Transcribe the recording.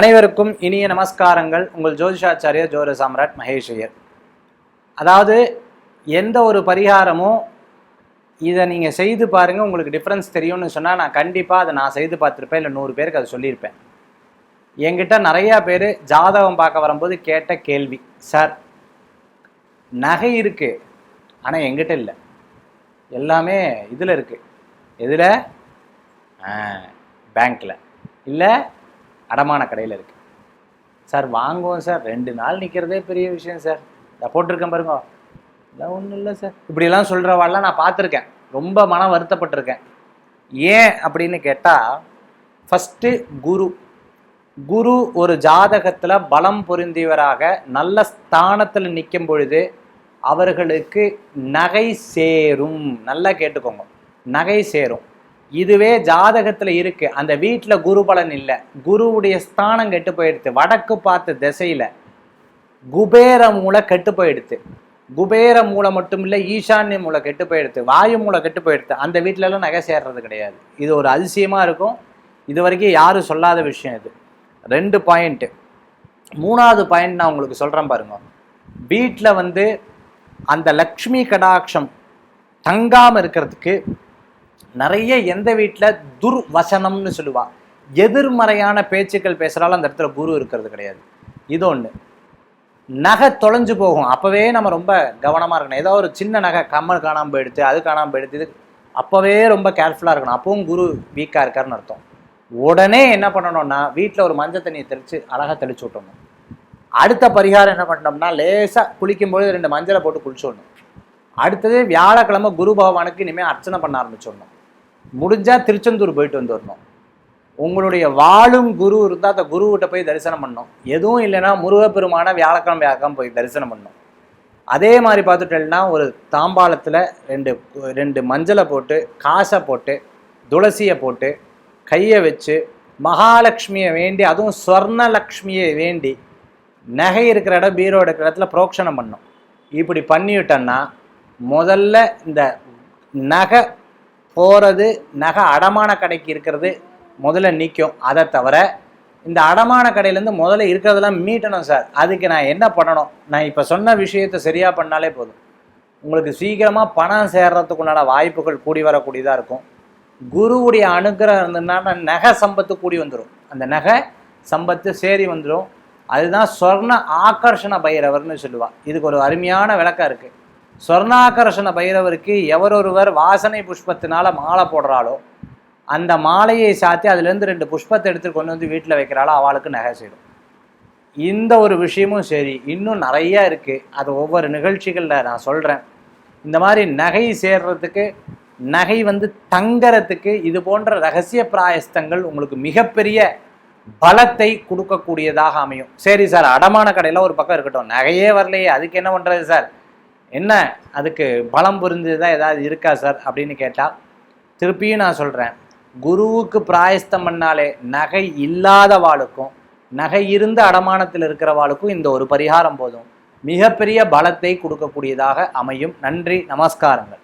அனைவருக்கும் இனிய நமஸ்காரங்கள். உங்கள் ஜோதிஷாச்சாரிய ஜோர சாம்ராட் மகேஷ் ஐயர் அதாவது எந்த ஒரு பரிகாரமும் இதை நீங்கள் செய்து பாருங்கள் உங்களுக்கு டிஃப்ரென்ஸ் தெரியும்னு சொன்னால் நான் கண்டிப்பாக அதை நான் செய்து பார்த்துருப்பேன் இல்லை நூறு பேருக்கு அதை சொல்லியிருப்பேன். என்கிட்ட நிறையா பேர் ஜாதகம் பார்க்க வரும்போது கேட்ட கேள்வி சார் நகை இருக்குது ஆனால் எங்கிட்ட இல்லை. எல்லாமே இதில் இருக்குது எதில் பேங்க்கில் இல்லை அடமான கடையில் இருக்குது சார் வாங்குவோம் சார். ரெண்டு நாள் நிற்கிறதே பெரிய விஷயம் சார். இதை போட்டிருக்கேன் பாருங்க. இல்லை ஒன்றும் இல்லை சார். இப்படியெல்லாம் சொல்கிறவாள்லாம் நான் பார்த்துருக்கேன். ரொம்ப மன வருத்தப்பட்டிருக்கேன். ஏன் அப்படின்னு கேட்டால் ஃபஸ்ட்டு குரு. குரு ஒரு ஜாதகத்தில் பலம் பொருந்தியவராக நல்ல ஸ்தானத்தில் நிற்கும் பொழுது அவர்களுக்கு நகை சேரும். நல்லா கேட்டுக்கோங்க. நகை சேரும். இதுவே ஜாதகத்தில் இருக்கு. அந்த வீட்டில் குரு பலன் இல்லை. குருவுடைய ஸ்தானம் கெட்டு போயிடுது வடக்கு பார்த்த திசையில் குபேர மூளை கெட்டு போயிடுது குபேர மூளை மட்டும் இல்லை ஈசான்ய மூளை கெட்டு போயிடுது வாயு மூளை கெட்டு போயிடுது அந்த வீட்டிலலாம் நகை சேர்றது கிடையாது. இது ஒரு அதிசயமாக இருக்கும். இது வரைக்கும் யாரும் சொல்லாத விஷயம் இது. ரெண்டு பாயிண்ட்டு மூணாவது பாயிண்ட் நான் உங்களுக்கு சொல்கிறேன் பாருங்க. வீட்டில் வந்து அந்த லக்ஷ்மி கடாட்சம் தங்காமல் இருக்கிறதுக்கு நிறைய எந்த வீட்டில் துர்வசனம்னு சொல்லுவாள் எதிர்மறையான பேச்சுக்கள் பேசுகிறாலும் அந்த இடத்துல குரு இருக்கிறது கிடையாது. இது ஒன்று நகை தொலைஞ்சு போகும். அப்போவே நம்ம ரொம்ப கவனமாக இருக்கணும். ஏதோ ஒரு சின்ன நகை கம்மல் காணாமல் போயிடுத்து அது காணாமல் போயிடுத்து இது அப்போவே ரொம்ப கேர்ஃபுல்லாக இருக்கணும். அப்பவும் குரு வீக்காக இருக்காருன்னு அர்த்தம். உடனே என்ன பண்ணணும்னா வீட்டில் ஒரு மஞ்சள் தண்ணியை தெளித்து அழகாக தெளிச்சு விட்டணும். அடுத்த பரிகாரம் என்ன பண்ணோம்னா லேசாக குளிக்கும்போது ரெண்டு மஞ்சளை போட்டு குளிச்சிடணும் அடுத்தது வியாழக்கிழமை குரு பகவானுக்கு இனிமேல் அர்ச்சனை பண்ண ஆரம்பிச்சிடணும். முடிஞ்சால் திருச்செந்தூர் போயிட்டு வந்துடணும். உங்களுடைய வாழும் குரு இருந்தால் அந்த குருவிட்ட போய் தரிசனம் பண்ணணும். எதுவும் இல்லைன்னா முருகப்பெருமான வியாழக்கிழமை வியாழக்கிழமை போய் தரிசனம் பண்ணணும். அதே மாதிரி பார்த்துட்டேன்னா ஒரு தாம்பாளத்தில் ரெண்டு ரெண்டு மஞ்சளை போட்டு காசை போட்டு துளசியை போட்டு கையை வச்சு மகாலட்சுமியை வேண்டி அதுவும் ஸ்வர்ணலக்ஷ்மியை வேண்டி நகை இருக்கிற இடம் பீரோ இருக்கிற இடத்துல புரோக்ஷனம் பண்ணும் இப்படி பண்ணிவிட்டோன்னா முதல்ல இந்த நகை போகிறது நகை அடமான கடைக்கு இருக்கிறது முதல்ல நிற்கும் அதை தவிர இந்த அடமான கடையிலேருந்து முதல்ல இருக்கிறதெல்லாம் மீட்டணும் சார். அதுக்கு நான் என்ன பண்ணணும்? நான் இப்போ சொன்ன விஷயத்தை சரியாக பண்ணாலே போதும். உங்களுக்கு சீக்கிரமாக பணம் சேர்றதுக்குண்டான வாய்ப்புகள் கூடி வரக்கூடியதாக இருக்கும். குருவுடைய அனுகிரகம் இருந்ததுன்னா நகை சம்பத்து கூடி வந்துடும் அந்த நகை சம்பத்து சேரி வந்துடும் அதுதான் சொர்ண ஆகர்ஷண பைரவர்னு சொல்லுவாள் இதுக்கு ஒரு அருமையான விளக்கம் இருக்குது சொர்ணாகர்ஷண பைரவருக்கு எவரொருவர் வாசனை புஷ்பத்தினால மாலை போடுறாளோ அந்த மாலையை சாத்தி அதுலேருந்து ரெண்டு புஷ்பத்தை எடுத்து கொண்டு வந்து வீட்டில் வைக்கிறாளோ அவளுக்கு நகை செய்யும் இந்த ஒரு விஷயமும் சரி இன்னும் நிறைய இருக்குது அது ஒவ்வொரு நிகழ்ச்சிகளில் நான் சொல்கிறேன் இந்த மாதிரி நகை சேர்றதுக்கு நகை வந்து தங்கறதுக்கு இது போன்ற ரகசிய பிராயஸ்தங்கள் உங்களுக்கு மிகப்பெரிய பலத்தை கொடுக்கக்கூடியதாக அமையும். சரி சார் அடமான கடையில் ஒரு பக்கம் இருக்கட்டும். நகையே வரலையே அதுக்கு என்ன பண்ணுறது சார்? என்ன? அதுக்கு பலம் புரிஞ்சதா ஏதாவது இருக்கா சார்? அப்படின்னு கேட்டால் திருப்பியும் நான் சொல்கிறேன் குருவுக்கு பிராயஸ்தம் பண்ணாலே நகை இல்லாத வாளுக்கும் நகை இருந்த அடமானத்தில் இருக்கிற வாளுக்கும் இந்த ஒரு பரிகாரம் போதும். மிகப்பெரிய பலத்தை கொடுக்கக்கூடியதாக அமையும். நன்றி நமஸ்காரங்கள்.